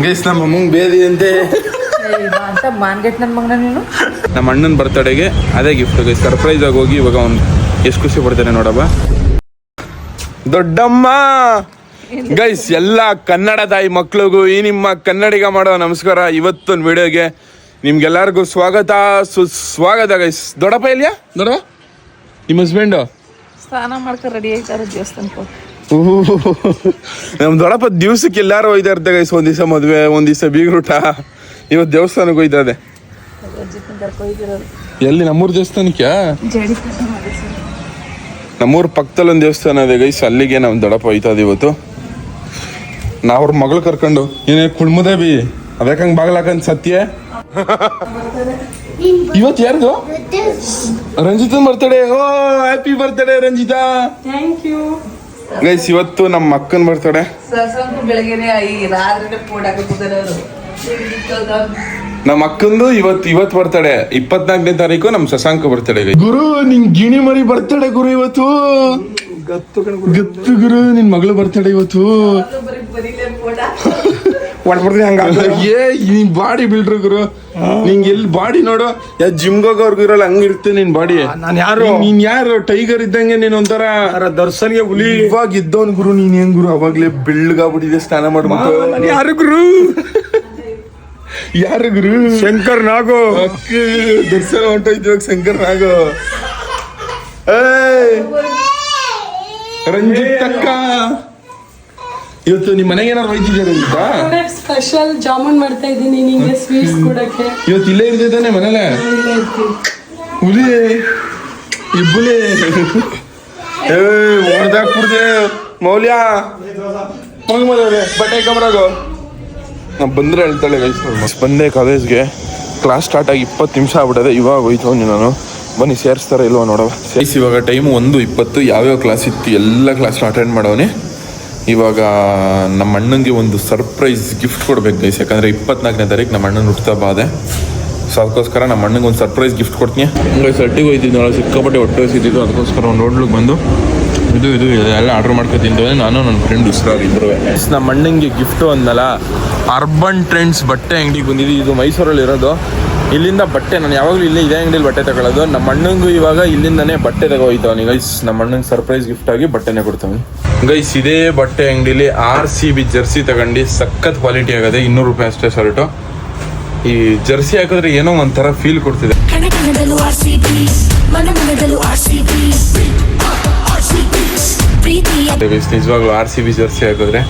Guys ನಮ್ಮ ಅಮ್ಮಂಗ್ ಬೇದಿ ಅಂತೆ ಅಂತ ಮಾನ್ಗೆಟ್ ನನ್ನ ಮಗನ ನೀನು? ನಮ್ಮ ಅಣ್ಣನ ಬರ್ತಡೆಗೆ ಅದೇ ಗಿಫ್ಟ್ ಗೈಸ್ ಸರ್ಪ್ರೈಸ್ ಆಗಿ ಹೋಗಿ ಇವಾಗ ಅವ್ನು ಎಷ್ಟು ಖುಷಿ ಪಡ್ತಾನೆ ನೋಡಪ್ಪ. ದೊಡ್ಡಮ್ಮ! ಗೈಸ್ ಎಲ್ಲ ಕನ್ನಡ ತಾಯಿ ಮಕ್ಳಿಗೂ ಈ ನಿಮ್ಮ ಕನ್ನಡಿಗ ಮಾಡೋ ನಮಸ್ಕಾರ ಇವತ್ತೊಂದು ವಿಡಿಯೋಗೆ ನಿಮ್ಗೆಲ್ಲರಿಗೂ ಸ್ವಾಗತ ಸುಸ್ವಾಗತ ಗೈಸ್. ದೊಡ್ಡಪ್ಪ ಇಲ್ಯಾ ದೊಡ್ಡ ನಿಮ್ಮ ಹಸ್ಬೆಂಡು ಸ್ನಾನ ಮಾಡ್ಕೊಂಡು ರೆಡಿ ಆಯ್ತಾರ ದೇವಸ್ಥಾನಕ್ಕೆ ನಮ್ ದೊಡ್ಡಪ್ಪ ದಿವ್ಸಕ್ಕೆ ಎಲ್ಲಾರು ಒಯ್ತಾ ಇರ್ತಾರೆ ಗೈಸ್ ಒಂದ್ ದಿವಸ ಮದ್ವೆ ಒಂದ್ ದಿವಸ ಬೀಗ್ರೂಟ. ಇವತ್ತು ದೇವಸ್ಥಾನಕ್ಕೆ ಒಯ್ತದೆ ಇದೆ ಎಲ್ಲಿ ನಮ್ಮೂರ್ ದೇವಸ್ಥಾನಕ್ಕೆ ನಮ್ಮೂರ್ ಪಕ್ಕದಲ್ಲಿ ಒಂದು ದೇವಸ್ಥಾನ ಇದೆ ಗೈಸ್ ಅಲ್ಲಿಗೆ ನಾವು ದೊಡ್ಡಪ್ಪ ಒಯ್ತದ ಇವತ್ತು. ನಾ ಅವ್ರ ಮಗಳು ಕರ್ಕೊಂಡು ಏನೇ ಕುಳ್ಮುದೇ ಬಿ. ಅದಕ್ಕಂಗ್ ಬಾಗ್ಲಾಕಂದ್ ಸತ್ಯ? ಇವತ್ತು ಯಾರ್ದು? ರಂಜಿತನ್ birthday O happy birthday Ranjita. Thank you guys ಇವತ್ತು ನಮ್ಮ ಅಕ್ಕನ್ ಬರ್ತಡೆ ನಮ್ಮ ಅಕ್ಕಂದು ಇವತ್ತು ಇವತ್ತು ಬರ್ತಡೆ ಇಪ್ಪತ್ನಾಲ್ಕನೇ ತಾರೀಕು ನಮ್ಮ ಶಶಾಂಕ ಬರ್ತಾಳೆ ಗುರು ನಿನ್ ಗಿಣಿ ಮರಿ ಬರ್ತಡೆ ಗುರು ಇವತ್ತು. ಗತ್ತು ಗುರು. ನಿನ್ ಮಗಳು ಬರ್ತಾಳೆ ಇವತ್ತು. ಹೊಡ್ಬಿಡ್ತೀನಿ ಹಂಗ ಏ ನಿನ್ ಬಾಡಿ ಬಿಲ್ಡ್ರು ಗುರು. ನಿಂಗೆ ಎಲ್ಲಿ ಬಾಡಿ ನೋಡು. ಯಾ ಜಿಮ್ಗೆ ಹೋಗೋರ್ಗು ಇರಲ್ಲ ಹಂಗಿರುತ್ತೆ ನಿನ್ ಬಾಡಿ. ನಾನು ಯಾರು? ನೀನ್ ಯಾರು? ಟೈಗರ್ ಇದ್ದಂಗೆ ನೀನ್ ಒಂಥರ ದರ್ಶನ್ಗೆ ಹುಲಿ. ಇವಾಗ ಇದ್ದವನ್ ಗುರು ನೀನ್ ಹೆಂಗ್ ಗುರು? ಅವಾಗ್ಲೇ ಬೆಳ್ಳಗಾಗ್ಬಿಟ್ಟಿದೆ ಸ್ನಾನ ಮಾಡ್ಬಿಟ್ಟು. ಯಾರು ಗುರು? ಯಾರು ಗುರು? ಶಂಕರ್ ನಾಗೋ. ದರ್ಶನ ಹೊಂಟೋಯ್ತು ಶಂಕರನಾಗೋ ಶಂಕರ್ ನಾಗೋ. ಏಯ್ ರಂಜಿತ್ ಅಕ್ಕ. ಇವತ್ತು ನಿಮ್ಮ ಮನೆಗೆ ಏನಾದ್ರು ಹೋಯ್ತಿದ್ಯಾ ಅಂತ ಸ್ಪೆಷಲ್ ಜಾಮೂನ್ ಮಾಡ್ತಾ ಇದ್ದೀನಿ ನಿಂಗೆ ಸ್ವೀಟ್ಸ್ ಕೊಡಕ್ಕೆ. ಇವತ್ತು ಇಲ್ಲೇ ಇರ್ತಿದ್ದಾನೆ ಮನೇಲೆ? ಹುಲಿ ಇಬ್ಬುಲಿ ಏಯ್ ಹೊಡೆದಾಕ್ಬಿಡ್ದೆ ಮೌಲ್ಯ. ಮಗ ಮದುವೆ ಬಟ್ಟೆ ಕಮರಾಗು ನಾ ಬಂದ್ರೆ ಹೇಳ್ತಾಳೆ ಗೈಸ್ ಬಂದೆ ಕಾಲೇಜ್ಗೆ. ಕ್ಲಾಸ್ ಸ್ಟಾರ್ಟ್ ಆಗಿ ಇಪ್ಪತ್ತು ನಿಮಿಷ ಆಗ್ಬಿಟ್ಟದೆ ಇವಾಗ ಹೋಯ್ತು ನಾನು. ಬನ್ನಿ ಸೇರಿಸ್ತಾರೆ ಇಲ್ವಾ ನೋಡೋ ಸೇರಿಸಿ ಇವಾಗ ಟೈಮ್ ಒಂದು ಇಪ್ಪತ್ತು. ಯಾವ್ಯಾವ ಕ್ಲಾಸ್ ಇತ್ತು ಎಲ್ಲ ಕ್ಲಾಸ್ ಅಟೆಂಡ್ ಮಾಡವನಿ. ಇವಾಗ ನಮ್ಮ ಅಣ್ಣನಿಗೆ ಒಂದು ಸರ್ಪ್ರೈಸ್ ಗಿಫ್ಟ್ ಕೊಡ್ಬೇಕು ಗೈಸ್ ಯಾಕಂದ್ರೆ ಇಪ್ಪತ್ನಾಲ್ಕನೇ ತಾರೀಕು ನಮ್ಮ ಅಣ್ಣನ ಹುಟ್ಟುತ್ತಾ ಬಾದೆ ಸೊ ಅದಕ್ಕೋಸ್ಕರ ನಮ್ಮ ಅಣ್ಣಂಗೆ ಒಂದು ಸರ್ಪ್ರೈಸ್ ಗಿಫ್ಟ್ ಕೊಡ್ತೀನಿ. ಹಂಗೆ ಸಟ್ಟಿಗೆ ಹೋಯ್ತಿದ್ದು ನಾಳೆ, ಸಿಕ್ಕಾಪಟ್ಟೆ ಹೊಟ್ಟೆ ಸಿದ್ದಿದ್ದು ಅದಕ್ಕೋಸ್ಕರ ಒಂದು ನೋಡ್ಲಿಕ್ಕೆ ಬಂದು ಇದು ಇದು ಎಲ್ಲ ಆರ್ಡರ್ ಮಾಡ್ಕೊಂಡು ತಿಂತೇವೆ ನಾನು, ನನ್ನ ಫ್ರೆಂಡ್ ಉಸಿರಾಗಿದ್ರು ನಮ್ಮ ಅಣ್ಣಂಗೆ ಗಿಫ್ಟು ಅಂದಲ್ಲ ಅರ್ಬನ್ ಟ್ರೆಂಡ್ಸ್ ಬಟ್ಟೆ ಅಂಗಡಿಗೆ ಬಂದಿದ್ದು ಇದು ಮೈಸೂರಲ್ಲಿ ಇರೋದು ಇಲ್ಲಿಂದ ಬಟ್ಟೆ ನಾನು ಯಾವಾಗಲೂ ಇಲ್ಲಿ ಇದೇ ಅಂಗಡಿಲಿ ಬಟ್ಟೆ ತಗೊಳ್ಳೋದು ನಮ್ಮ ಅಣ್ಣಂಗು ಇವಾಗ ಇಲ್ಲಿಂದನೇ ಬಟ್ಟೆ ತಗೋಯ್ತವನಿ ಗೈಸ್ ನಮ್ಮ ಅಣ್ಣಂಗೆ ಸರ್ಪ್ರೈಸ್ ಗಿಫ್ಟ್ ಆಗಿ ಬಟ್ಟೆನೇ ಕೊಡ್ತಾವೆ ಗೈಸ್ ಇದೇ ಬಟ್ಟೆ ಅಂಗಡಿಲಿ ಆರ್ ಸಿ ಬಿ ಜರ್ಸಿ ತಗೊಂಡು ಸಖತ್ ಕ್ವಾಲಿಟಿ ಆಗದೆ ಇನ್ನೂರು ರೂಪಾಯಿ ಅಷ್ಟೇ ಶರ್ಟು ಈ ಜರ್ಸಿ ಹಾಕಿದ್ರೆ ಏನೋ ಒಂಥರ ಫೀಲ್ ಕೊಡ್ತಿದೆ. ನಿಜವಾಗ್ಲೂ ಆರ್ ಸಿ ಬಿ ಜರ್ಸಿ ಹಾಕಿದ್ರೆ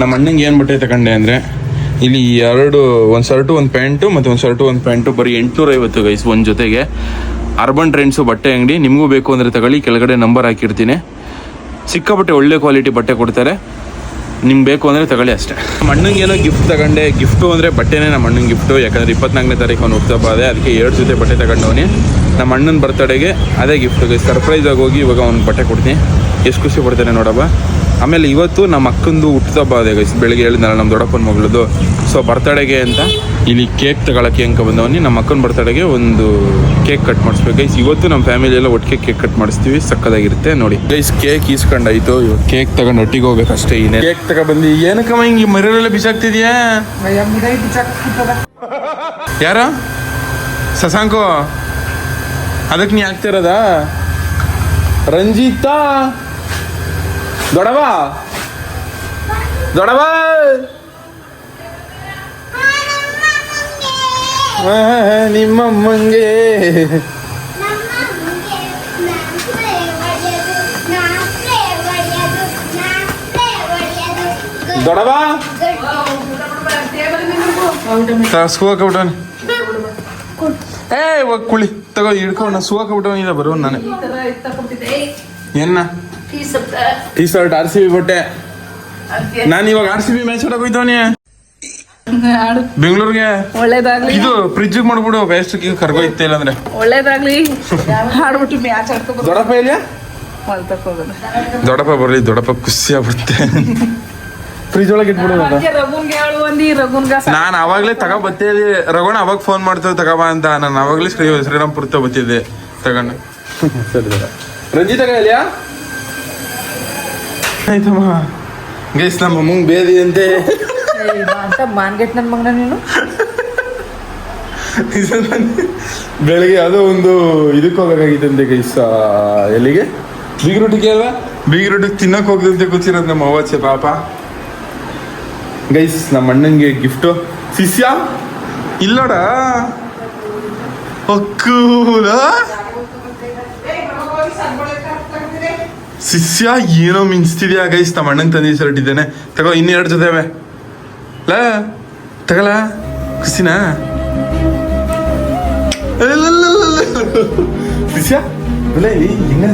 ನಮ್ಮ ಅಣ್ಣಂಗೆ ಏನು ಬಟ್ಟೆ ತಗೊಂಡೆ ಅಂದರೆ ಇಲ್ಲಿ ಎರಡು, ಒಂದು ಶರ್ಟು, ಒಂದು ಪ್ಯಾಂಟು, ಮತ್ತು ಒಂದು ಶರ್ಟು, ಒಂದು ಪ್ಯಾಂಟು, ಬರೀ ಎಂಟುನೂರ ಐವತ್ತು ಗೈಸ್ ಒಂದು ಜೊತೆಗೆ. ಅರ್ಬನ್ ಟ್ರೆಂಡ್ಸು ಬಟ್ಟೆ ಅಂಗಡಿ, ನಿಮಗೂ ಬೇಕು ಅಂದರೆ ತಗೊಳ್ಳಿ, ಕೆಳಗಡೆ ನಂಬರ್ ಹಾಕಿರ್ತೀನಿ. ಸಿಕ್ಕಾಪಟ್ಟೆ ಒಳ್ಳೆ ಕ್ವಾಲಿಟಿ ಬಟ್ಟೆ ಕೊಡ್ತಾರೆ. ನಿಮ್ಗೆ ಬೇಕು ಅಂದರೆ ತಗೊಳ್ಳಿ ಅಷ್ಟೇ. ನಮ್ಮ ಅಣ್ಣಂಗೆ ಏನೋ ಗಿಫ್ಟ್ ತಗೊಂಡೆ. ಗಿಫ್ಟು ಅಂದರೆ ಬಟ್ಟೆನೇ ನಮ್ಮ ಅಣ್ಣನ ಗಿಫ್ಟು ಯಾಕಂದರೆ ಇಪ್ಪತ್ನಾಲ್ಕನೇ ತಾರೀಕು ಅವ್ನು ಹೋಗ್ತಾ ಅದೇ, ಅದಕ್ಕೆ ಎರಡು ಜೊತೆ ಬಟ್ಟೆ ತಗೊಂಡವನಿ. ನಮ್ಮ ಅಣ್ಣನ ಬರ್ತಡೆಗೆ ಅದೇ ಗಿಫ್ಟ್ ಸರ್ಪ್ರೈಸ್ ಆಗಿ ಹೋಗಿ ಇವಾಗ ಅವ್ನಿಗೆ ಬಟ್ಟೆ ಕೊಡ್ತೀನಿ. ಎಷ್ಟು ಖುಷಿ ಪಡ್ತಾನೆ ನೋಡಪ್ಪ. ಆಮೇಲೆ ಇವತ್ತು ನಮ್ಮ ಅಕ್ಕಂದು ಹುಟ್ಟುಹಬ್ಬ ಅದೇ ಗೈಸ್ ಬೆಳಿಗ್ಗೆ ಹೇಳಿದ್ನಲ್ಲ ನಮ್ಮ ದೊಡ್ಡಪ್ಪನ ಮಗಳದು ಸೊ ಬರ್ತಡೆಗೆ ಅಂತ ಇಲ್ಲಿ ಕೇಕ್ ತಗೊಳಕ್ಕೆ ಅಂಕ ಬಂದವನಿ. ನಮ್ಮ ಅಕ್ಕನ ಬರ್ತಡೆಗೆ ಒಂದು ಕೇಕ್ ಕಟ್ ಮಾಡಿಸ್ಬೇಕು. ಗೈಸ್ ಇವತ್ತು ನಮ್ಮ ಫ್ಯಾಮಿಲಿ ಎಲ್ಲ ಒಟ್ಟಿಗೆ ಕೇಕ್ ಕಟ್ ಮಾಡಿಸ್ತೀವಿ. ಸಕ್ಕದಾಗಿರುತ್ತೆ, ನೋಡಿ. ಗೈಸ್ ಕೇಕ್ ಈಸ್ಕೊಂಡಾಯ್ತು. ಇವಾಗ ಕೇಕ್ ತಗೊಂಡು ಒಟ್ಟಿಗೆ ಹೋಗ್ಬೇಕಷ್ಟೇ ಇನ್ನೇ. ಕೇಕ್ ತಗೊಬಂದು. ಏನಕ್ಕಮ್ಮ ಹಿಂಗೆ ಮರಿಯಲ್ಲ ಬಿಸಾಕ್ತಿದ್ಯಾ? ಯಾರ? ಸಸಾಂಕೋ. ಅದಕ್ಕೆ ನೀ ಆಗ್ತಿರೋದಾ ರಂಜಿತಾ. ದೊಡವ ದೊಡವ ನಿಮ್ಮಮ್ಮಂಗೆ ದೊಡವ ಸುವಕ ಬಿಟ್ಟವನಿ ಏ ಇವಾಗ ಕುಳಿ ತಗೋ ಹಿಡ್ಕೊಂಡ ಸುವಕ ಬಿಟ್ಟವನಿಲ್ಲ ಬರೋ ನಾನೇ ಏನ T shirt R C B ಬಟ್ಟೆ. ನಾನು ಇವಾಗ ಆರ್ ಸಿ ಬಿ ಮ್ಯಾಚ್ ಆಡಕ್ ಹೋಯ್ತವನಿ. ಬೆಂಗಳೂರಿಗೆ. ಒಳ್ಳೇದಾಗ್ಲಿ. ಇದು ಫ್ರಿಜ್ ಮಾಡ್ಬಿಡು ವೇಸ್ಟ್ ಕರ್ಗೋಯ್ತೆ ಇಲ್ಲ ಅಂದ್ರೆ ಒಳ್ಳೇದಾಗ್ಲಿ. ಹಾಡ್ಬಿಟ್ಟು ಮ್ಯಾಚ್ ಆಡ್ಕೊಂಡು ದೊಡ್ಡಪ್ಪ ದೊಡ್ಡಪ್ಪ ಬರ್ಲಿ ದೊಡಪ್ಪ ಖುಷಿ ಆಗ್ಬಿಡುತ್ತೆ ಫ್ರಿಜ್ ಒಳಗೆ ಇಟ್ಬಿಡು ನಾನು ಅವಾಗ್ಲೇ ತಗೋ ಬತ್ತಿದ್ದೆ ರಘುಣ ಅವಾಗ ಫೋನ್ ಮಾಡ್ತೇವೆ ತಗೋಬಾ ಅಂತ. ನಾನು ಅವಾಗ್ಲೇ ಶ್ರೀ ಶ್ರೀರಾಮ್ಪುರ ತ ಬತ್ತಿದ್ದೆ ತಗೊಂಡು. ಸರಿ ರಂಜಿತ ಇಲ್ಲಿಯಾ ಆಯ್ತಮ್ಮ. ಗೈಸ್ ನಮ್ಮ ಅಮ್ಮಂಗ್ ಬೇದಿ ಅಂತೆ ಅಂತ ಮಾನ್ಗೆಟ್ ನನ್ ಮಗನ ನೀನು? ಬೆಳಗ್ಗೆ ಯಾವುದೋ ಒಂದು ಇದಕ್ಕೆ ಹೋಗಬೇಕಾಗಿತ್ತಂತೆ ಗೈಸ್ ಎಲ್ಲಿಗೆ? ಬೀಗ್ರೂಟಿಗೆ ಅಲ್ವಾ? ಬೀಗ್ರೂಟಿಗೆ ತಿನ್ನಕ್ ಹೋಗದಂತೆ ಕೂತಿರೋದು ನಮ್ಮ ಅವಚೆ ಪಾಪ. ಗೈಸ್ ನಮ್ಮ ಅಣ್ಣಂಗೆ ಗಿಫ್ಟು ಶಿಷ್ಯ ಇಲ್ಲೋಡ? ಒಕ್ಕೂಲ? ಶಿಷ್ಯ ಏನೋ ಮಿಂಚ್ತಿದ್ಯಾ ಗೈಸ್ ತಮ್ಮ ಅಣ್ಣಂಗೆ ತಂದಿ ಶರ್ಟ್ ಇದ್ದೇನೆ ತಗೋ ಇನ್ನೆರಡು ಜೊತೆ ಅವೆ. ಲ ತಗಲ ಖುಷಿನಾ ಶಿಷ್ಯ ಬೆಲ ಹೆಂಗ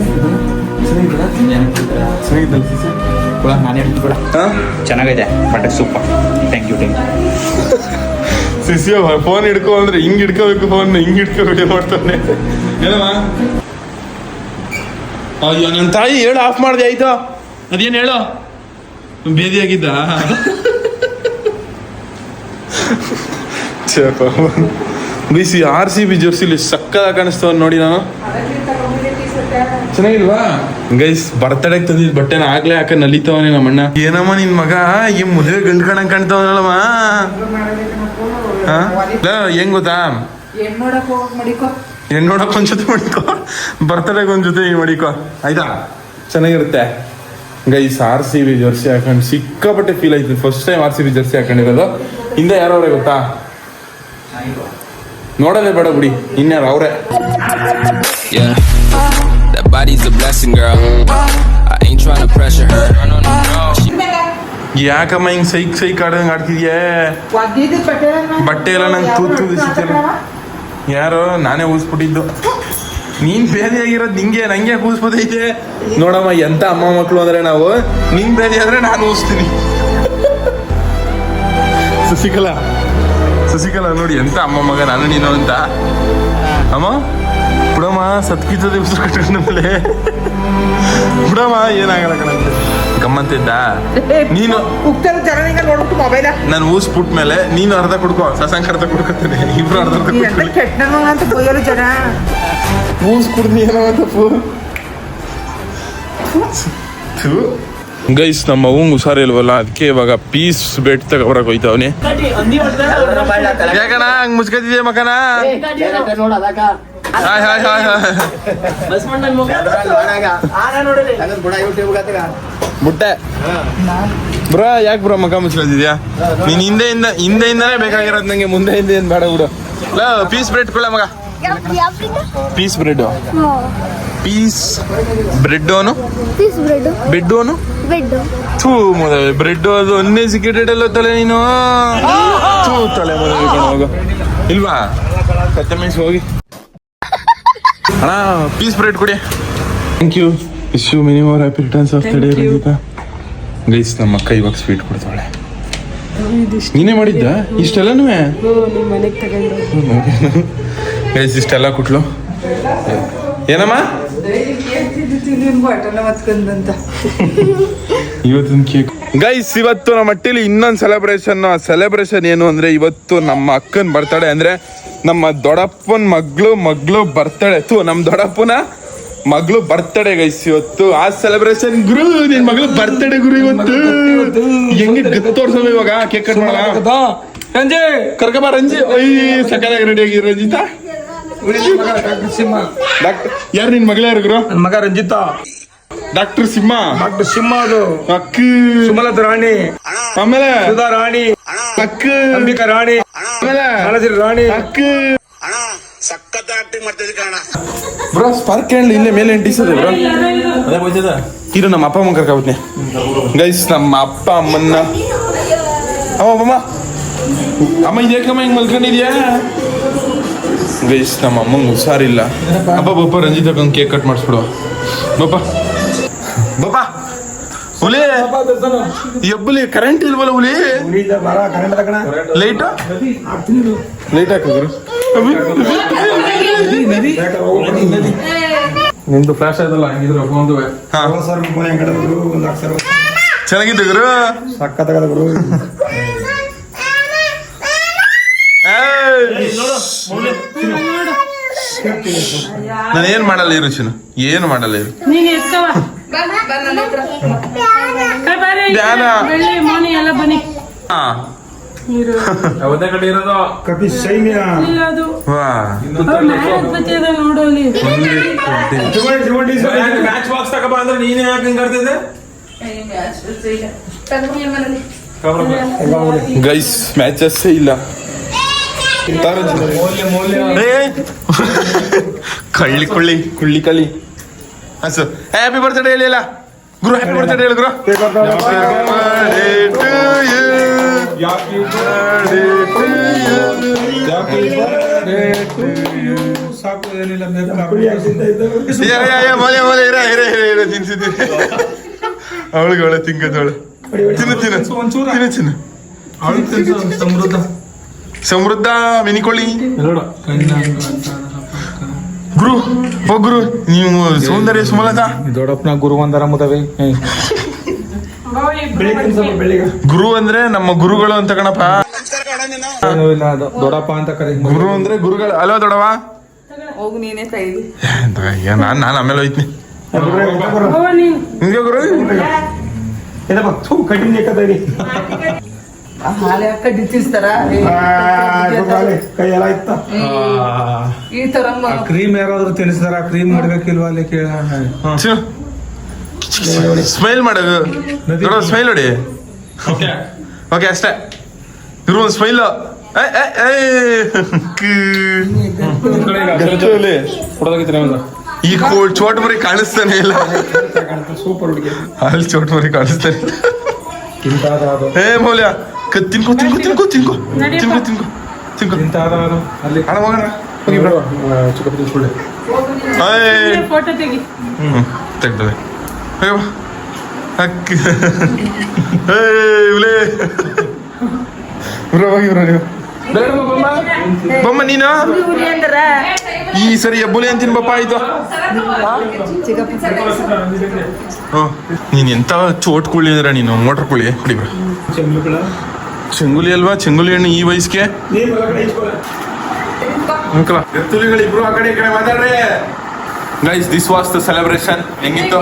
ಚೆನ್ನಾಗಿದ್ದಲ್ಲ ಶಿಷ್ಯ? ನಾನು ಹೇಳ್ತೀನಿ ಕೂಡ. ಹಾಂ? ಚೆನ್ನಾಗಿದೆ but super thank you thank you ಶಿಷ್ಯ ಫೋನ್ ಹಿಡ್ಕೊ ಅಂದ್ರೆ ಹಿಂಗ್ ಹಿಡ್ಕೋಬೇಕು ಫೋನ್ ಹಿಂಗ್ ಹಿಡ್ಕೋಬೇಕು ಮಾಡ್ತಾನೆ ಏನಮ್ಮ? ಅಯ್ಯೋ ನನ್ನ ತಾಯಿ ಹೇಳು ಆಫ್ ಮಾಡಿದೆ ಆಯ್ತು? ಅದೇನು ಹೇಳು? ಬೇದಿಯಾಗಿದ್ದ? ಬಿಸಿ ಆರ್ ಸಿ ಬಿ ಜರ್ಸಿಲಿ ಸಕ್ಕದ ಕಾಣಿಸ್ತವ ನೋಡಿ ನಾನು. ಚೆನ್ನಾಗಿಲ್ವಾ? ಗೈಸ್ ಬರ್ತಡೆಗೆ ತಂದಿದ್ ಬಟ್ಟೆನ ಆಗ್ಲೇ ಹಾಕ ನಲಿತಾವನೆ ನಮ್ಮಣ್ಣ ಏನಮ್ಮ ನಿನ್ ಮಗ? ಈ ಮದುವೆ ಗಂಡು ಕಣಂಗ್ ಕಾಣ್ತಾವನಲ್ಲಮ್ಮ? ಹೆಂಗ್ ಗೊತ್ತಾ? ಹೆಣ್ಣು ನೋಡಕ್ ಒಂದ್ ಜೊತೆ ಮಾಡಿಕೋ. ಬರ್ತಡೆಗೆ ಒಂದು ಜೊತೆ ಹಿಂಗ್ ಮಾಡಿಕೋ. ಆಯ್ತಾ? ಚೆನ್ನಾಗಿರುತ್ತೆ. Guys R C B jersey ಹಾಕೊಂಡು ಸಿಕ್ಕಾಪಟ್ಟೆ ಫೀಲ್ ಆಯ್ತು. First time R C B jersey ಹಾಕೊಂಡಿರೋದು. ಹಿಂದೆ ಯಾರವ್ರೆ ಗೊತ್ತಾ? ನೋಡೋದೇ ಬೇಡ ಬಿಡಿ. ಇನ್ಯಾರು? ಅವರೇ. ಯಾಕಮ್ಮ ಹಿಂಗ್ ಸೈಕ್ ಸೈಕ್ ಆಡಂಗ್ ಆಡ್ತಿದ್ಯೇ? ಬಟ್ಟೆ ಎಲ್ಲ ನಂಗೆ ತೂತು ಯಾರೋ ನಾನೇ ಊಸ್ಬಿಟ್ಟಿದ್ದು ನೀನ್ ಬೇರೆ ಆಗಿರೋದ್ ನಿಂಗೆ ನಂಗೆ ಕೂಸ್ಬೋದೈತೆ ನೋಡಮ್ಮ ಎಂತ ಅಮ್ಮ ಮಕ್ಕಳು ಅಂದ್ರೆ ನಾವು ನೀನ್ ಬೇರೆ ಆದ್ರೆ ನಾನು ಊಸ್ತೀನಿ ಶಶಿಕಲಾ ಶಶಿಕಲಾ ನೋಡಿ ಎಂತ ಅಮ್ಮ ಮಗ ನಾನು ನೀನು ಅಂತ. ಅಮ್ಮ ಬಿಡಮ್ಮ ಸತ್ಕಿದ್ದ ದಿವಸ ಕಟ್ಕೊಂಡ್ಮೇಲೆ ಬಿಡಮ್ಮ ಏನಾಗಲ್ಲ ಕಣಂತೆ. ಗಮ್ಮಂತಿದ್ದ ನೀನು ಜನನಿಗೆ ನೋಡ್ಬಿಟ್ಟು ಮೊಬೈಲ್ ನಾನು ಊಸ್ ಬಿಟ್ ಮೇಲೆ ನೀನು ಅರ್ಧ ಕುಡ್ಕೋ ಸಸಂಕ ಅರ್ಧ ಕುಡ್ಕೊತೀನಿ. ಇಬ್ರು ಅರ್ಧ ಅಂತ ಜನ. ಊಸ್ ಕುಡ್ದು ಏನೋ ತಪ್ಪು ಗೈಸ್ ನಮ್ಮ ಅವಂಗ್ ಹುಷಾರಿಲ್ವಲ್ಲ ಅದಕ್ಕೆ ಇವಾಗ ಪೀಸ್ ಬೆಟ್ ತಗೊಬರಕ್ ಹೋಯ್ತವನಿ. ಯಾಕಣ ಹಂಗ್ ಮುಚ್ಕತಿದ್ಯ ಮಕನ ಹಾಯ್ ಹಾಯ್ ಹಾಯ್ ಹಾಯ್ ಬುಟ್ಟೆ ಬ್ರೋ ಯಾಕೆ ಬ್ರೋ ಮಗ ಮುಚ್ಕೊಳ್ತಿದ್ಯಾ ನೀನ್ ಹಿಂದೆಯಿಂದ ಹಿಂದೆಯಿಂದನೇ ಬೇಕಾಗಿರೋದು ನಂಗೆ ಮುಂದೆಯಿಂದ ಏನು ಬೇಡ ಬಿಡು. ಲ ಪೀಸ್ ಬ್ರೆಡ್ ಕೊಡ ಮಗ? ಪೀಸ್ ಬ್ರೆಡ್ ಪೀಸ್ ಬ್ರೆಡ್ ಅವನು ಪೀಸ್ ಬ್ರೆಡ್ ಬೆಡ್ ಅವನು ಬೆಡ್ ಥೂ ಮದುವೆ. ಬ್ರೆಡ್ ಅದು ಒಂದೇ ಸಿಕ್ಕಿಟೆಡ್ ಎಲ್ಲ ತಲೆ ನೀನು. ಥೂ ತಲೆ ಮದುವೆ ಹೋಗು ಇಲ್ವಾ? ಕತ್ತೆ ಹೋಗಿ. ಅಣ್ಣ ಪೀಸ್ ಬ್ರೆಡ್ ಕೊಡಿ. Thank you wish you many more happy returns of the day Ranjita guys ನಮ್ಮ ಅಕ್ಕ ಇವಾಗ ಸ್ವೀಟ್ ಕೊಡ್ತಾಳೆ. ನೀನೇ ಮಾಡಿದ್ದ? ಇಷ್ಟೆಲ್ಲನೂ? ನಿಮ್ಮ ಮನೆಗೆ ತಗೊಂಡು. ಗೈಸ್ ಇಷ್ಟೆಲ್ಲ ಕೊಟ್ಲು. ಏನಮ್ಮ? ಇವತ್ತಿನ ಕೇಕ್ ಗೈಸ್ ಇವತ್ತು ನಮ್ಮ ಮಟ್ಟಿಲಿ ಇನ್ನೊಂದು ಸೆಲೆಬ್ರೇಷನ್ ಆ ಸೆಲೆಬ್ರೇಷನ್ ಏನು ಅಂದ್ರೆ ಇವತ್ತು ನಮ್ಮ ಅಕ್ಕನ ಬರ್ತಡೆ ಅಂದ್ರೆ ನಮ್ಮ ದೊಡ್ಡಪ್ಪನ ಮಗಳು ಮಗಳು ಬರ್ತಡೆ ತು ನಮ್ಮ ದೊಡ್ಡಪ್ಪನ ಮಗಳು ಬರ್ತಡೆ ಗೈಸ್ ಇವತ್ತು ಆ ಸೆಲೆಬ್ರೇಷನ್ ಗುರು ನಿನ್ ಮಗಳು ಬರ್ತಡೆ ಗುರು ಇವತ್ತು. ಹೆಂಗೆ ತೋರ್ಸೋದು ಇವಾಗ ಕೇಕ್ ಕಟ್ ಬಾ ಕರ್ಕಬಾ ರಂಜಿ ಒಯ್ ಸಕಾಲ ರೆಡಿ ಆಗಿ ರಂಜಿತಾ? ಯಾರು ನಿನ್ ಮಗಳ ಯಾರು ಗುರು? ಮಗ ರಂಜಿತ. ಡಾಕ್ಟರ್ ಸಿಂಹ. ಡಾಕ್ಟರ್ ಸಿಂಹ ಅದು. ಅಕ್ಕ ಸುಮಲತ ರಾಣಿ. ಆಮೇಲೆ ಸುಧಾ ರಾಣಿ. ಅಕ್ಕ ಅಂಬಿಕಾ ರಾಣಿ. ಆಮೇಲೆ ಕಾಳಜಿರಿ ರಾಣಿ. ಅಕ್ಕ ಬ್ರೋ ಸ್ಪಾರ್ಕ್ ಕ್ಯಾಂಡಲ್ ಇಲ್ಲೇ ಮೇಲೆ ಅಂಟಿಸೋದು ಬ್ರೋ. ಇರು ನಮ್ಮ ಅಪ್ಪ ಅಮ್ಮ ಕರ್ಕೊಬತ್ನಿ ಗೈಸ್ ನಮ್ಮ ಅಪ್ಪ ಅಮ್ಮನ್ನ. ಅಮ್ಮ ಅಮ್ಮ ಅಮ್ಮ. ಇದೇಕಮ್ಮ ಹಿಂಗ್ ಮಲ್ಕೊಂಡಿದ್ಯಾ? ಗೈಸ್ ನಮ್ಮ ಅಮ್ಮಂಗೆ ಹುಷಾರಿಲ್ಲ. ಅಪ್ಪ ಬಪ್ಪ ರಂಜಿತ್ ಕೇಕ್ ಕಟ್ ಮಾಡಿಸ್ಬಿಡುವ. ಬಪ್ಪ ಹುಲಿ. ಎಬ್ಬಲಿ ಕರೆಂಟ್ ಇಲ್ವಲ್ಲ ಹುಲಿ? ಲೈಟ್ ಲೈಟ್ ಹಾಕಿದ್ರು. ನಿಂದು ಫ್ಲಾಶ್ ಆಯ್ತಲ್ಲ ಹಂಗಿದ್ರು ಒಂದು ಹಾ. ಚೆನ್ನಾಗಿದ್ದು ಗುರು? ಸಕ್ಕತ್ತಾಗದ ಗುರು ನಾನು ಏನ್ ಮಾಡಲ್ಲ ಇರು ಚಿನ್ನು ಏನು ಮಾಡಲ್ಲ ಇರು ಒಂದೇ ಕಡೆ ಇರೋದು? ಕಪಿ ಸೈನ್ಯ. ಅದು. ಮ್ಯಾಚ್ ಬಾಕ್ಸ್ ತಗೋಬಾ ಅಂದ್ರೆ ನೀನೇ ಯಾಕೆ ಹಿಂಗ್ ಆಡ್ತಿದ್ದೆ? ಗೈಸ್ ಮ್ಯಾಚಸ್ ಇಲ್ಲ. ಕಳ್ಳಿ ಕುಳ್ಳಿ ಕುಳ್ಳಿ ಕಳ್ಳಿ. ಹಸು ಹ್ಯಾಪಿ ಬರ್ತ್ಡೇ ಹೇಳಿ ಅಲ್ಲ ಗುರು ಹ್ಯಾಪಿ ಬರ್ತ್ಡೇ ಹೇಳಿ ಗುರು ಸಾಕು ಏನಿಲ್ಲ ಯಾ, ಯಾ, ಯಾ, ಮೊಲೆ ಮೊಲೆ ಇರ ಇರ ಇರ ಇರ ತಿನ್ಸಿದ್ದೀನಿ ಅವಳಿಗೆ ಅವಳೆ ತಿಂಕದವಳು ತಿನ್ನು ತಿನ್ನು ತಿನ್ನು ತಿನ್ನು ಸಮೃದ್ಧ ಸಮೃದ್ಧ ಮಿನಿಕೊಳ್ಳಿ ನೋಡು ಗುರು ಓ ಗುರು ನೀವು ಸೌಂದರ್ಯ ಸುಮಲತ? ದೊಡ್ಡಪ್ಪನ ಗುರು ಒಂದರ ಮುದವೆ. ಬೆಳಿಗ್ಗೆ ಗುರು ಅಂದ್ರೆ ನಮ್ಮ ಗುರುಗಳು ಅಂತ ಕಣಪ್ಪ. ದೊಡ್ಡಪ್ಪ ಅಂತ ಕರಿ ಗುರು ಅಂದ್ರೆ ಗುರುಗಳು. ಅಲೋ ದೊಡವ ಹೋಗು ನೀನೇ ನಾನು ನಾನು ಆಮೇಲೆ ಹೋಯ್ತೀನಿ. ಹಿಂಗೆ ನೀನು. ನಿಮ್ಗೆ ಕಡಿಮೆ ಕದರಿ ಹಾಲೆ ಹಾಕ ಡಿಚ್ಚಿಸ್ತಾರ ಕೈಯೆಲ್ಲ ಇತ್ತ? ಈ ತರ ಕ್ರೀಮ್ ಯಾರಾದ್ರೂ ತಿನ್ನಿಸ್ತಾರ ಕ್ರೀಮ್ ಮಾಡ್ಬೇಕಿಲ್ವಾ ಅಲ್ಲಿ ಕೇಳ ಸ್ಮೈಲ್ ಮಾಡೋದು ನೋಡೋ ಸ್ಮೈಲ್ ನೋಡಿ. ಓಕೆ. ಅಷ್ಟೇ. ಇರುವ ಒಂದು ಸ್ಮೈಲ್. ಈ ಕೋಲ್ ಚೋಟ್ ಮರಿ ಕಾಣಿಸ್ತಾನೆ ಇಲ್ಲ. ಸೂಪರ್ ಹುಡುಗಿ. ಅಲ್ಲಿ ಚೋಟ್ ಮರಿ ಕಾಣಿಸ್ತಾನೆ ಏ ಮೌಲ್ಯ. ತಿನ್ಕೋ ತಿನ್ಕೋ ತಿನ್ಕೋ ತಿನ್ಕೋ ತಿನ್ಕೋ. ತಿನ್ಕೋ ತಿನ್ಕೋ ಅಲ್ಲಿ ಹಣ ಹೋಗೋಣ ಹೋಗಿ ಬ್ರೋ ಚಿಕ್ಕಪತಿ ಸುಳ್ಳೆ. ಫೋಟೋ ತೆಗಿ. ಹ್ಞೂ ತೆಗ್ದವೆ ಅಯ್ಯೋ ಅಕ್ಕಿ. ಏಯ್ ಉಲೇ ಬ್ರೋ ಹೋಗಿ ಬ್ರೋ ನೀವು. ಬೊಮ್ಮ ನೀನು? ಈ ಸರಿ ಎಬ್ಬುಲಿ ಅಂತೀನಿ ಬಪ್ಪ ಆಯ್ತು. ನೀನ್ ಎಂತ ಚೋಟ್ ಕುಳಿ ಅಂದ್ರೆ ನೀನು ಮೋಟರ್ ಕುಳಿ. ಕುಡಿ ಚೆಂಗುಲಿ ಅಲ್ವಾ? ಚಂಗುಲಿ ಹಣ್ಣು ಈ ವಯಸ್ಸಿಗೆ? ಅಂಕಲ. ಎತ್ತುಲಿಗಳಿಬ್ರು ಆ ಕಡೆ ಈ ಕಡೆ ಮಾತಾಡ್ರಿ. Guys this was the celebration ಹೆಂಗಿತ್ತು?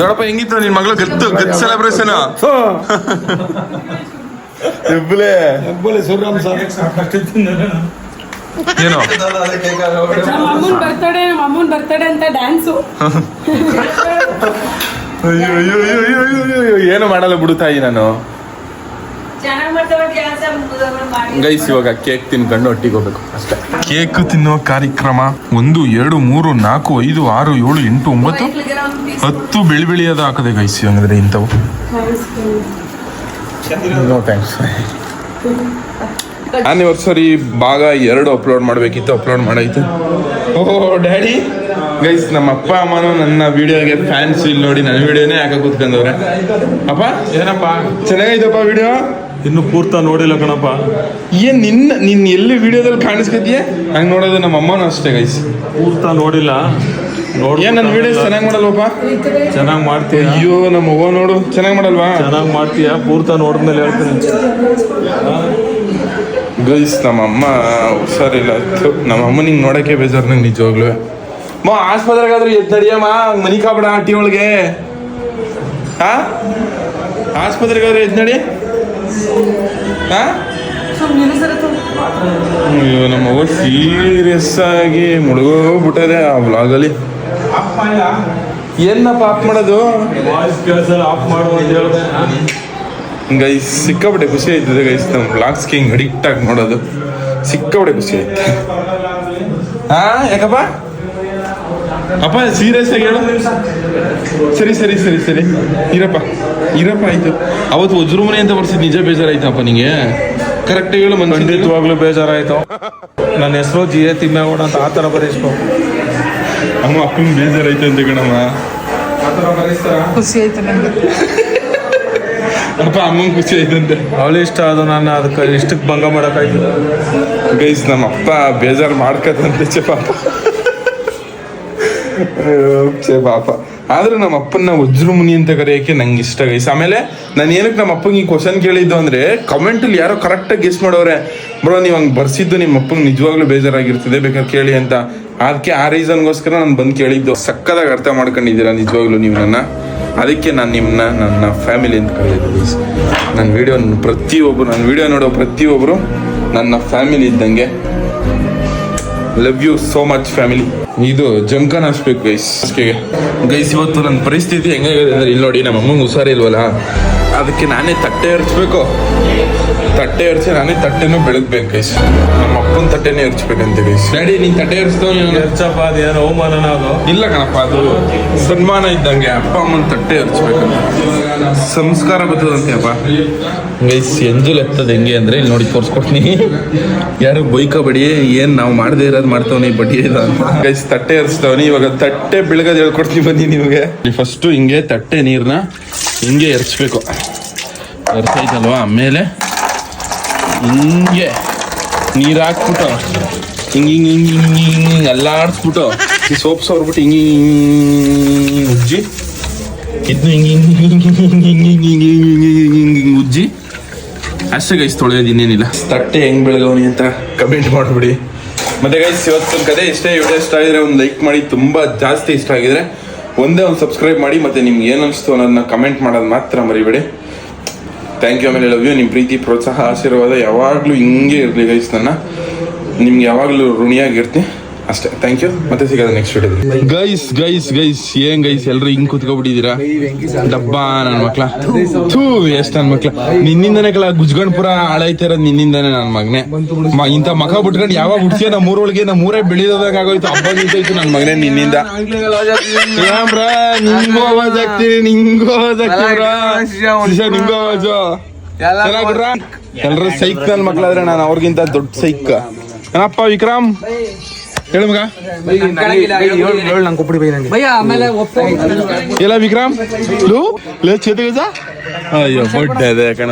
ನೋಡಪ್ಪ ಹೆಂಗಿತ್ತು ನಿನ್ ಮಗಳು? ಗತ್ತು ಗತ್ ಸೆಲೆಬ್ರೇಷನ್ ಸುರಾಮ್ ಏನು? ನಮ್ಮ ಅಮ್ಮನ್ ಬರ್ತಡೆ ನಮ್ಮ ಅಮ್ಮನ್ ಬರ್ತಡೆ ಅಂತ ಡ್ಯಾನ್ಸು ಅಯ್ಯೋ ಅಯ್ಯೋ ಅಯ್ಯೋ ಅಯ್ಯೋ ಅಯ್ಯೋ ಅಯ್ಯೋ ಏನು ಮಾಡಲ್ಲ ಬಿಡು ತಾಯಿ ನಾನು. ಗೈಸ್ ಇವಾಗ ಕೇಕ್ ತಿನ್ಕೊಂಡು ಒಟ್ಟಿಗೆ ಹೋಗ್ಬೇಕು. ಅಷ್ಟೇ. ಕೇಕ್ ತಿನ್ನೋ ಕಾರ್ಯಕ್ರಮ ಒಂದು ಎರಡು ಮೂರು ನಾಲ್ಕು ಐದು ಆರು ಏಳು ಎಂಟು ಒಂಬತ್ತು ಹತ್ತು ಬೆಳಿ ಬೆಳಿಯೋದು ಹಾಕದೆ ಗೈಸ್ ಹಂಗಂದ್ರೆ ಇಂಥವು. ನೋ ಥ್ಯಾಂಕ್ಸ್ ಆನಿವರ್ಸರಿ ಭಾಗ ಎರಡು ಅಪ್ಲೋಡ್ ಮಾಡಬೇಕಿತ್ತು ಅಪ್ಲೋಡ್ ಮಾಡಾಯ್ತು. ಓ ಡ್ಯಾಡಿ. ಗೈಸ್ ನಮ್ಮ ಅಪ್ಪ ಅಮ್ಮನೂ ನನ್ನ ವಿಡಿಯೋಗೆ ಫ್ಯಾನ್ಸ್ ಇಲ್ಲಿ ನೋಡಿ ನನ್ನ ವಿಡಿಯೋನೇ ಹಾಕ ಕೂತ್ಕೊಂಡವ್ರೆ? ಅಪ್ಪ ಏನಪ್ಪ? ಚೆನ್ನಾಗೈತಪ್ಪ ವಿಡಿಯೋ? ಇನ್ನು ಪೂರ್ತ ನೋಡಿಲ್ಲ ಕಣಪ್ಪ. ಏನ್ ನಿನ್ನ ನಿನ್ನ ಎಲ್ಲಿ ವಿಡಿಯೋದಲ್ಲಿ ಕಾಣಿಸ್ಕತಿಯ ಹಂಗ್ ನೋಡೋದು ನಮ್ಮ ಅಮ್ಮನೂ ಅಷ್ಟೇ ಗೈಸ್ ಪೂರ್ತ ನೋಡಿಲ್ಲ. ನೋಡಿ ಏನ್ ನನ್ನ ವಿಡಿಯೋ ಚೆನ್ನಾಗಿ ಮಾಡಲ್ವಪ್ಪ? ಚೆನ್ನಾಗಿ ಮಾಡ್ತೀಯ? ಅಯ್ಯೋ ನಮ್ಮ ಅವ್ವ ನೋಡು. ಚೆನ್ನಾಗಿ ಮಾಡಲ್ವಾ? ಚೆನ್ನಾಗಿ ಮಾಡ್ತೀಯ? ಪೂರ್ತ ನೋಡಿದ್ಮೇಲೆ ಹೇಳ್ತೀನಿ. ಗೈಸ್ ನಮ್ಮ ಅಮ್ಮ ಹುಷಾರಿಲ್ಲ. ನಮ್ಮ ಅಮ್ಮ ನಿಂಗೆ ನೋಡಕ್ಕೆ ಬೇಜಾರು ನಂಗೆ ನಿಜವಾಗ್ಲೂ. ಮಾ ಆಸ್ಪತ್ರೆಗಾದ್ರೂ ಎದ್ದು ನಡಿಯಮ್ಮ ಮನಿ ಕಾಬಿಡ ಟಿ ಒಳಗೆ. ಹಾ? ಆಸ್ಪತ್ರೆಗಾದ್ರೂ ಎದ್ದು ನಡಿ. ಅಯ್ಯೋ ನಮ್ಮ ಮಗು ಸೀರಿಯಸ್ ಆಗಿ ಮುಳುಗೋಗ್ಬಿಟ್ಟದೆ ಆ ವ್ಲಾಗಲ್ಲಿ ಏನಪ್ಪ ಆಫ್ ಮಾಡೋದು? ಗೈಸ್ ಸಿಕ್ಕಾಪಟ್ಟೆ ಖುಷಿ ಆಯ್ತದೆ ಗೈಸ್ ನಮ್ಮ ಬ್ಲಾಗ್ಸ್ಗೆ ಹಿಂಗೆ ಅಡಿಕ್ಟ್ ಆಗಿ ನೋಡೋದು ಸಿಕ್ಕಾಪಟ್ಟೆ ಖುಷಿ ಆಯ್ತು. ಹಾ ಯಾಕಪ್ಪ? ಅಪ್ಪ ಸೀರಿಯಸ್ ಆಗಿ ಹೇಳು. ಸರಿ ಸರಿ ಸರಿ ಸರಿ. ಇರಪ್ಪ. ಇರಪ್ಪ ಆಯ್ತು. ಅವತ್ತು ವಜ್ರಮನೆ ಅಂತ ಬರ್ಸಿದ್ ನಿಜ ಬೇಜಾರಾಯ್ತಪ್ಪ ನಿಂಗೆ. ಕರೆಕ್ಟ್ ಹೇಳು ಮನ್ಸಿಂದ. ಖಂಡಿತವಾಗ್ಲೂ ಬೇಜಾರಾಯ್ತು. ನನ್ನ ಹೆಸರು ಜಿ ಎ ತಿಮ್ಮೇಗೌಡ ಅಂತ ಆ ಥರ ಬರೀಸ್ಕೊ. ಅಮ್ಮ ಅಪ್ಪನ ಬೇಜಾರಾಯ್ತು ಅಂತ ಕಣಮ್ಮ. ಆ ಥರ ಬರೀಸ್ತಾರ? ಖುಷಿ ಆಯ್ತು ನನಗೆ ಅಪ್ಪ ಅಮ್ಮಂಗೆ ಖುಷಿ ಆಯ್ತಂತೆ ಅವಳು ಇಷ್ಟ ಅದು ನಾನು ಅದಕ್ಕೆ ಇಷ್ಟಕ್ಕೆ ಭಂಗ ಮಾಡೋಕ್ಕಾಯ್ತು. ಗೈಸ್ ನಮ್ಮ ಅಪ್ಪ ಬೇಜಾರು ಮಾಡ್ಕತ್ತಂತೆ ಚೆ ಪಾಪ. ಅಯ್ಯೋ, ಪಾಪ. ಆದ್ರೆ ನಮ್ಮ ಅಪ್ಪನ ವಜ್ರಮುನಿ ಅಂತ ಕರೆಯಕ್ಕೆ ನಂಗೆ ಇಷ್ಟ ಗೈಸ್ ಆಮೇಲೆ ನಾನು ಏನಕ್ಕೆ ನಮ್ಮ ಅಪ್ಪಂಗೆ ಈ ಕ್ವಶನ್ ಕೇಳಿದ್ದು ಅಂದ್ರೆ ಕಮೆಂಟಲ್ಲಿ ಯಾರೋ ಕರೆಕ್ಟಾಗಿ ಗೆಸ್ ಮಾಡೋರೆ. ಬ್ರೋ ನೀವು ಹಂಗೆ ಬರ್ಸಿದ್ದು ನಿಮ್ಮ ಅಪ್ಪಂಗೆ ನಿಜವಾಗ್ಲೂ ಬೇಜಾರಾಗಿರ್ತದೆ, ಬೇಕಾದ್ರೆ ಕೇಳಿ ಅಂತ. ಅದಕ್ಕೆ ಆ ರೀಸನ್ಗೋಸ್ಕರ ನಾನು ಬಂದು ಕೇಳಿದ್ದು. ಸಕ್ಕದಾಗಿ ಅರ್ಥ ಮಾಡ್ಕೊಂಡಿದ್ದೀರಾ ನಿಜವಾಗ್ಲೂ ನೀವು ನನ್ನ? ಅದಕ್ಕೆ ನಾನು ನಿಮ್ಮನ್ನ ನನ್ನ ಫ್ಯಾಮಿಲಿ ಅಂತ ಕರೆಯೋದು ನನ್ನ ವಿಡಿಯೋ ಪ್ರತಿಯೊಬ್ಬರು ನನ್ನ ವಿಡಿಯೋ ನೋಡೋ ಪ್ರತಿಯೊಬ್ಬರು ನನ್ನ ಫ್ಯಾಮಿಲಿ ಇದ್ದಂಗೆ love you so much family ಇದು ಜಮ್ಕನ್ ಹಾಸ್ಬೇಕು ಗೈಸ್ ಗೈಸ್ ಇವತ್ತು ನನ್ನ ಪರಿಸ್ಥಿತಿ ಹೆಂಗಾಗಿದೆ ಅಂದ್ರೆ ಇಲ್ಲಿ ನೋಡಿ, ನಮ್ಮ ಅಮ್ಮಂಗೆ ಹುಷಾರಿಲ್ವಲ್ಲ? ಅದಕ್ಕೆ ನಾನೇ ತಟ್ಟೆ ಎರಚ್ಬೇಕು. ತಟ್ಟೆ ಎರಚಿ ನಾನೇ ತಟ್ಟೆನೂ ಬೆಳಗ್ಬೇಕು ಗೈಸ್ ನಮ್ಮ ಅಪ್ಪನ ತಟ್ಟೆನೇ ಎರಚ್ಬೇಕಂತ ಗೈಸ್ ಡ್ಯಾಡಿ ನೀನ್ ತಟ್ಟೆ ಎರ್ಚ್ತಾವ ಎರ್ಚಪ್ಪ ಅದು ಅದೇನೋ ಅವಮಾನ ಅದು. ಇಲ್ಲ ಕಣಪ್ಪ ಅದು ಸನ್ಮಾನ ಇದ್ದಂಗೆ ಅಪ್ಪ ಅಮ್ಮನ ತಟ್ಟೆ ಎರಚ್ಬೇಕಂತ ಸಂಸ್ಕಾರ ಬರ್ತದಂತೆ ಅಪ್ಪ. ಗೈಸ್ ಎಂಜುಲ್ ಎತ್ತದ ಹೆಂಗೆ ಅಂದ್ರೆ ಇಲ್ಲಿ ನೋಡಿ ತೋರ್ಸ್ಕೊಡ್ತೀನಿ. ಯಾರು ಬೈಕೋಬೇಡಿ ಏನ್ ನಾವು ಮಾಡದೇ ಇರೋದು ಮಾಡ್ತಾವನಿ ಬಡ್ಡಿ ಅಂತ. ಗೈಸ್ ತಟ್ಟೆ ಎರ್ಚ್ತಾವನಿ ಇವಾಗ ತಟ್ಟೆ ಬೆಳಗದ್ ಹೇಳ್ಕೊಡ್ತೀನಿ ಬನ್ನಿ ನಿಮಗೆ. ಫಸ್ಟ್ ಹಿಂಗೆ ತಟ್ಟೆ ನೀರ್ನ ಹಿಂಗೆ ಎರ್ಚ್ಬೇಕು ಎರ್ಸೈತಲ್ವ ಆಮೇಲೆ ಹಿಂಗೆ ನೀರು ಹಾಕ್ಬಿಟ್ಟು ಹಿಂಗೆ ಹಿಂಗೆ ಹಿಂಗೆ ಹಿಂಗೆ ಹಿಂಗೆ ಹಿಂಗೆ ಅಲ್ಲಾಡಿಸ್ಬಿಟ್ಟು ಈ ಸೋಪ್ ಸೋರ್ಬಿಟ್ಟು ಹಿಂಗೆ ಹಿಂಗೆ ಉಜ್ಜಿ ಇದನ್ನ ಹಿಂಗೆ ಹಿಂಗೆ ಹಿಂಗೆ ಹಿಂಗೆ ಹಿಂಗೆ ಹಿಂಗೆ ಹಿಂಗೆ ಹಿಂಗೆ ಹಿಂಗೆ ಹಿಂಗೆ ಉಜ್ಜಿ ಅಷ್ಟೇ ಗೈಸ್ ತೊಳೆಯೋದು ಇನ್ನೇನಿಲ್ಲ ತಟ್ಟೆ ಹೆಂಗೆ ಬೆಳಗವನಿ ಅಂತ ಕಮೆಂಟ್ ಮಾಡಿಬಿಡಿ ಮತ್ತೆ ಗೈಸ್ ಇವತ್ತು ಕತೆ ಇಷ್ಟೇ ವಿಡಿಯೋ ಇಷ್ಟ ಆಗಿದ್ರೆ ಒಂದು ಲೈಕ್ ಮಾಡಿ ತುಂಬ ಜಾಸ್ತಿ ಇಷ್ಟ ಆಗಿದ್ರೆ ಒಂದೇ ಒಂದು ಸಬ್ಸ್ಕ್ರೈಬ್ ಮಾಡಿ ಮತ್ತೆ ನಿಮ್ಗೆ ಏನು ಅನಿಸ್ತು ಅನ್ನೋದನ್ನ ಕಮೆಂಟ್ ಮಾಡೋದು ಮಾತ್ರ ಮರಿಬೇಡಿ. ಥ್ಯಾಂಕ್ ಯು ಆಮೇಲೆ ಲವ್ ಯು ನಿಮ್ಮ ಪ್ರೀತಿ, ಪ್ರೋತ್ಸಾಹ, ಆಶೀರ್ವಾದ ಯಾವಾಗಲೂ ಹಿಂಗೆ ಇರಲಿ ಗೈಸ್ ನನ್ನ. ನಿಮ್ಗೆ ಯಾವಾಗಲೂ ಋಣಿಯಾಗಿರ್ತೀನಿ. ಅಷ್ಟೇ. ಥ್ಯಾಂಕ್ ಯು ಮತ್ತೆ ಸಿಗೋದು next video guys guys guys ಏನ್ ಗೈಸ್ ಎಲ್ಲರೂ ಹಿಂಗ್ ಕುತ್ಕೊಬಿಟ್ಟಿದ್ದೀರಾ? ಡಬ್ಬ ನನ್ನ ಮಕ್ಳ. ಥೂ ಎಷ್ಟ್ ನನ್ನ ಮಕ್ಳ. ನಿನ್ನಿಂದನೇ ಕಲ ಗುಜ್ಗಣ್ಪುರ ಹಾಳಾಯ್ತಾ ಇರೋದು ನಿನ್ನಿಂದನೇ ನನ್ನ ಮಗನೇ. ಮ- ಇಂಥ ಮಖ ಬಿಟ್ಕೊಂಡು ಯಾವಾಗ ಹುಡ್ಸಿಯ ನಮ್ಮ ಊರೊಳಗೆ ನಮ್ಮ ಊರೇ ಬೆಳೆಯೋದಾಗ ಆಗೋಯ್ತು ಹಬ್ಬ ನಿಂತೋಯ್ತು ನನ್ನ ಮಗನೇ ನಿನ್ನಿಂದ. ನಿಂಗೂ ಆವಾಜ್ ಆವಾಜು ಎಲ್ಲರೂ ಸೈಕ್ ನನ್ನ ಮಕ್ಳಾದ್ರೆ ನಾನು ಅವ್ರಿಗಿಂತ ದೊಡ್ಡ ಸೈಕ್. ಏನಪ್ಪ ವಿಕ್ರಮ್? ಹೇಳು ಮಗ. ಇಲ್ಲ ವಿಕ್ರಮ್ ಚೇತ ಅಯ್ಯೋ ಬಡ್ಡೆ ಅದೇ ಕಣ